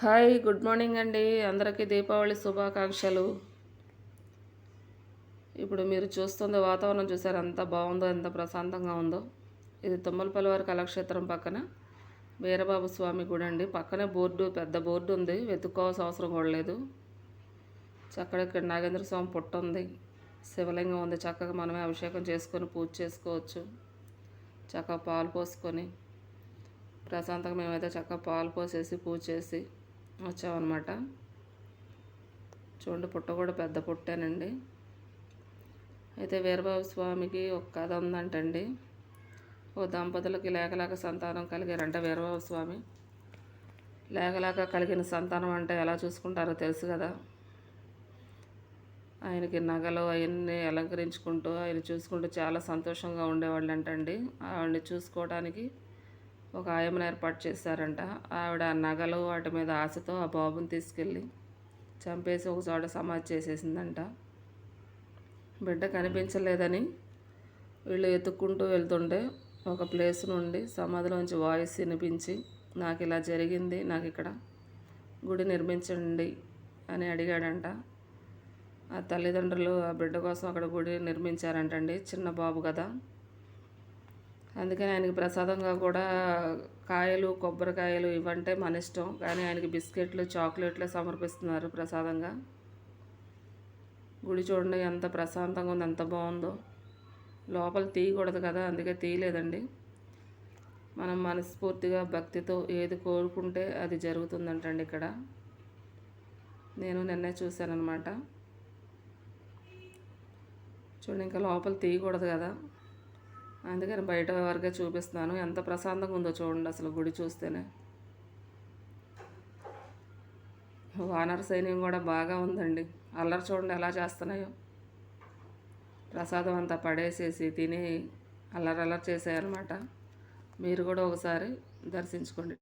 Hi good morning అండి. అందరికీ దీపావళి శుభాకాంక్షలు. ఇప్పుడు మీరు చూస్తుంది వాతావరణం చూసారు ఎంత బాగుందో ఎంత ప్రశాంతంగా ఉందో. ఇది తుమ్మలపల్లి వారి కళాక్షేత్రం పక్కన వీరబాబు స్వామి గుడి అండి. పక్కనే బోర్డు పెద్ద బోర్డు ఉంది. వెతుక్కోవాల్సిన అవసరం కూడా లేదు. చక్కగా ఇక్కడ నాగేంద్ర స్వామి పుట్ట ఉంది. శివలింగం ఉంది. చక్కగా మనమే అభిషేకం చేసుకొని పూజ చేసుకోవచ్చు. చక్కగా పాలు పోసుకొని ప్రశాంతంగా మేమైతే చక్కగా పాలు పోసేసి పూజ చేసి వచ్చామన్నమాట. చూడండి పుట్ట కూడా పెద్ద పుట్టేనండి. అయితే వీరబాబు స్వామికి ఒక కథ ఉందంటండి. ఓ దంపతులకి లేకలేక సంతానం కలిగారంట వీరబాబు స్వామి. లేకలేక కలిగిన సంతానం అంటే ఎలా చూసుకుంటారో తెలుసు కదా. ఆయనకి నగలు అవన్నీ అలంకరించుకుంటూ ఆయన చూసుకుంటూ చాలా సంతోషంగా ఉండేవాళ్ళు అంటండి ఆవిడని చూసుకోవడానికి ఒక ఆయమ్మను ఏర్పాటు చేశారంట. ఆవిడ నగలు వాటి మీద ఆశతో ఆ బాబుని తీసుకెళ్ళి చంపేసి ఒక చోట సమాధి చేసేసిందంట. బిడ్డ కనిపించలేదని వీళ్ళు ఎత్తుక్కుంటూ వెళ్తుంటే ఒక ప్లేస్ నుండి సమాధిలోంచి వాయిస్ వినిపించి నాకు ఇలా జరిగింది నాకు ఇక్కడ గుడి నిర్మించండి అని అడిగాడంట. ఆ తల్లిదండ్రులు ఆ బిడ్డ కోసం అక్కడ గుడి నిర్మించారంటండి. చిన్న బాబు కదా. అందుకని ఆయనకి ప్రసాదంగా కూడా కాయలు కొబ్బరికాయలు ఇవంటే మన ఇష్టం. కానీ ఆయనకి బిస్కెట్లు చాక్లెట్లు సమర్పిస్తున్నారు ప్రసాదంగా. గుడి చూడండి ఎంత ప్రశాంతంగా ఉంది ఎంత బాగుందో. లోపల తీయకూడదు కదా అందుకే తీయలేదండి. మనం మనస్ఫూర్తిగా భక్తితో ఏది కోరుకుంటే అది జరుగుతుందంటండి ఇక్కడ. నేను నిన్నే చూశానమాట చూడండి ఇంకా లోపల తీయకూడదు కదా. అందుకని బయట వరకే చూపిస్తున్నాను. ఎంత ప్రశాంతంగా ఉందో చూడండి అసలు గుడి చూస్తేనే. వానర సైన్యం కూడా బాగా ఉందండి. అల్లరి చూడండి ఎలా చేస్తున్నాయో. ప్రసాదం అంతా పడేసేసి తిని అల్లరి అల్లరి చేసాయన్నమాట. మీరు కూడా ఒకసారి దర్శించుకోండి.